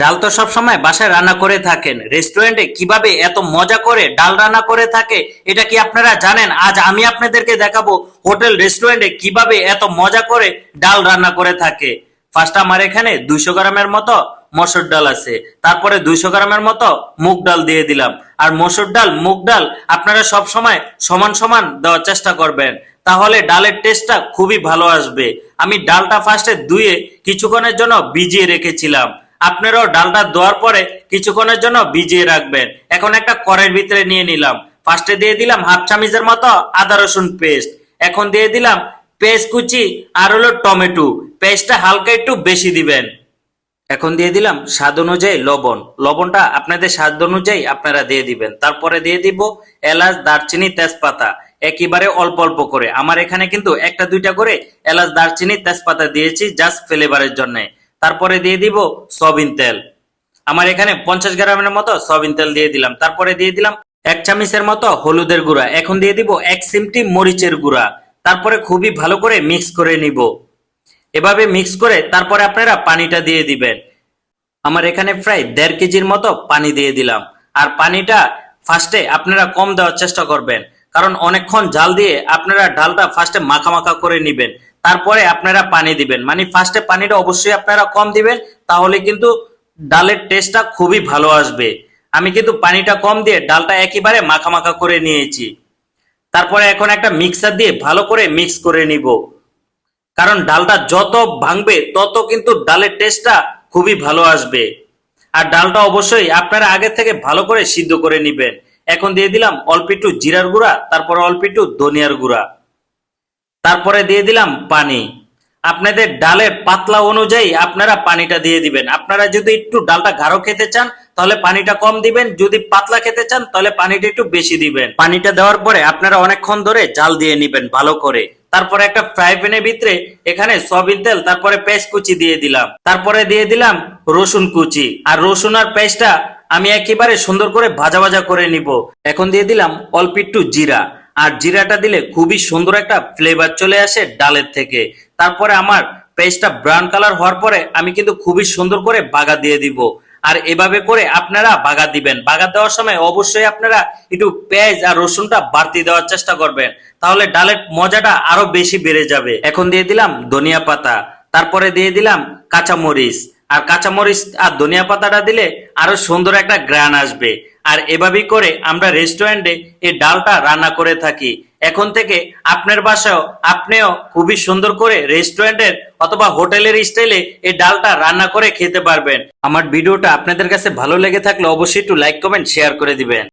ডাল তো সব সময় বাসায় রান্না করে থাকেন। রেস্টুরেন্টে কীভাবে এত মজা করে ডাল রান্না করে থাকে, এটা কি আপনারা জানেন? আজ আমি আপনাদেরকে দেখাবো হোটেল রেস্টুরেন্টে কীভাবে এত মজা করে ডাল রান্না করে থাকে। ফার্স্ট আমার এখানে দুইশো গ্রামের মতো মসুর ডাল আছে। তারপরে দুইশো গ্রামের মতো মুগ ডাল দিয়ে দিলাম। আর মসুর ডাল, মুগ ডাল আপনারা সব সময় সমান সমান দেওয়ার চেষ্টা করবেন। তাহলে ডালের টেস্টটা খুবই ভালো আসবে। আমি ডালটা ফার্স্টে ধুয়ে কিছুক্ষণের জন্য ভিজিয়ে রেখেছিলাম। আপনারাও ডালটা দেওয়ার পরে কিছুক্ষণের জন্য ভিজিয়ে রাখবেন। এখন একটা কড়াইয়ের ভিতরে নিয়ে নিলাম। ফার্স্টে দিয়ে দিলাম হাফ চামিচের মতো আদা রসুন পেস্ট। এখন দিয়ে দিলাম পেস্ট কুচি আর হলো টমেটো। পেস্টটা হালকা একটু বেশি দিবেন। এখন দিয়ে দিলাম স্বাদ অনুযায়ী লবণ। লবণটা আপনাদের স্বাদ অনুযায়ী আপনারা দিয়ে দিবেন। তারপরে দিয়ে দিব এলাচ, দারচিনি, তেজপাতা। একেবারে অল্প অল্প করে। আমার এখানে কিন্তু একটা দুইটা করে এলাচ, দারচিনি, তেজপাতা দিয়েছি জাস্ট ফ্লেভারের জন্য। তারপরে দিয়ে দিব সয়াবিন তেল। আমার এখানে পঞ্চাশ গ্রামের মতো সয়াবিন তেল দিয়ে দিলাম। তারপরে দিয়ে দিলাম এক চামিচের মতো হলুদের গুঁড়া। এখন দিয়ে দিব এক সিমটি মরিচের গুঁড়া। তারপরে খুবই ভালো করে মিক্স করে নিব। এভাবে মিক্স করে তারপরে আপনারা পানিটা দিয়ে দিবেন। আমার এখানে প্রায় দেড় কেজির মতো পানি দিয়ে দিলাম। আর পানিটা ফার্স্টে আপনারা কম দেওয়ার চেষ্টা করবেন। কারণ অনেকক্ষণ জাল দিয়ে আপনারা ডালটা ফার্স্টে মাখা মাখা করে নিবেন। তারপরে আপনারা পানি দিবেন। মানে ফার্স্টে পানিটা অবশ্যই আপনারা কম দিবেন, তাহলে কিন্তু ডালের টেস্টটা খুবই ভালো আসবে। আমি কিন্তু পানিটা কম দিয়ে ডালটা একেবারে মাখা মাখা করে নিয়েছি। তারপরে এখন একটা মিক্সার দিয়ে ভালো করে মিক্স করে নিব। কারণ ডালটা যত ভাঙবে, তত কিন্তু ডালের টেস্টটা খুবই ভালো আসবে। আর ডালটা অবশ্যই আপনারা আগে থেকে ভালো করে সিদ্ধ করে নিবেন। এখন দিয়ে দিলাম অল্প একটু জিরার গুঁড়া, তারপর অল্প একটু ধনিয়ার গুঁড়া। তারপরে দিয়ে দিলাম পানি। আপনাদের ডালের পাতলা অনুযায়ী আপনারা পানিটা দিয়ে দিবেন। আপনারা যদি একটু ডালটা গাঢ় খেতে চান, তাহলে পানিটা কম দিবেন। যদি পাতলা খেতে চান, তাহলে পানিটা একটু বেশি দিবেন। পানিটা দেওয়ার পরে আপনারা অনেকক্ষণ ধরে জাল দিয়ে নিবেন ভালো করে। তারপরে একটা ফ্রাই প্যানের ভিতরে এখানে সয়াবিন তেল, তারপরে পেস্ট কুচি দিয়ে দিলাম। তারপরে দিয়ে দিলাম রসুন কুচি। আর রসুন আর পেস্টটা আমি একেবারে সুন্দর করে ভাজা ভাজা করে নিব। এখন দিয়ে দিলাম অল্প একটু জিরা। আর জিরাটা দিলে খুবই সুন্দর একটা ফ্লেভার চলে আসে ডালের থেকে। তারপরে আমার পেস্টটা ব্রাউন কালার হওয়ার পরে আমি কিন্তু খুবই সুন্দর করে বাগা দিয়ে দিব। আর এভাবে করে আপনারা বাগা দিবেন। বাগা দেওয়ার সময় অবশ্যই আপনারা একটু পেঁয়াজ আর রসুনটা বাড়তি দেওয়ার চেষ্টা করবেন। তাহলে ডালের মজাটা আরও বেশি বেড়ে যাবে। এখন দিয়ে দিলাম ধনিয়া পাতা। তারপরে দিয়ে দিলাম কাঁচামরিচ। আর কাঁচামরিচ আর ধনিয়া পাতাটা দিলে আরও সুন্দর একটা গ্রান আসবে। আর এভাবেই করে আমরা রেস্টুরেন্টে এই ডালটা রান্না করে থাকি। এখন থেকে আপনার বাসায় আপনিও খুবই সুন্দর করে রেস্টুরেন্টের অথবা হোটেলের স্টাইলে এই ডালটা রান্না করে খেতে পারবেন। আমার ভিডিওটা আপনাদের কাছে ভালো লেগে থাকলে অবশ্যই একটু লাইক, কমেন্ট, শেয়ার করে দিবেন।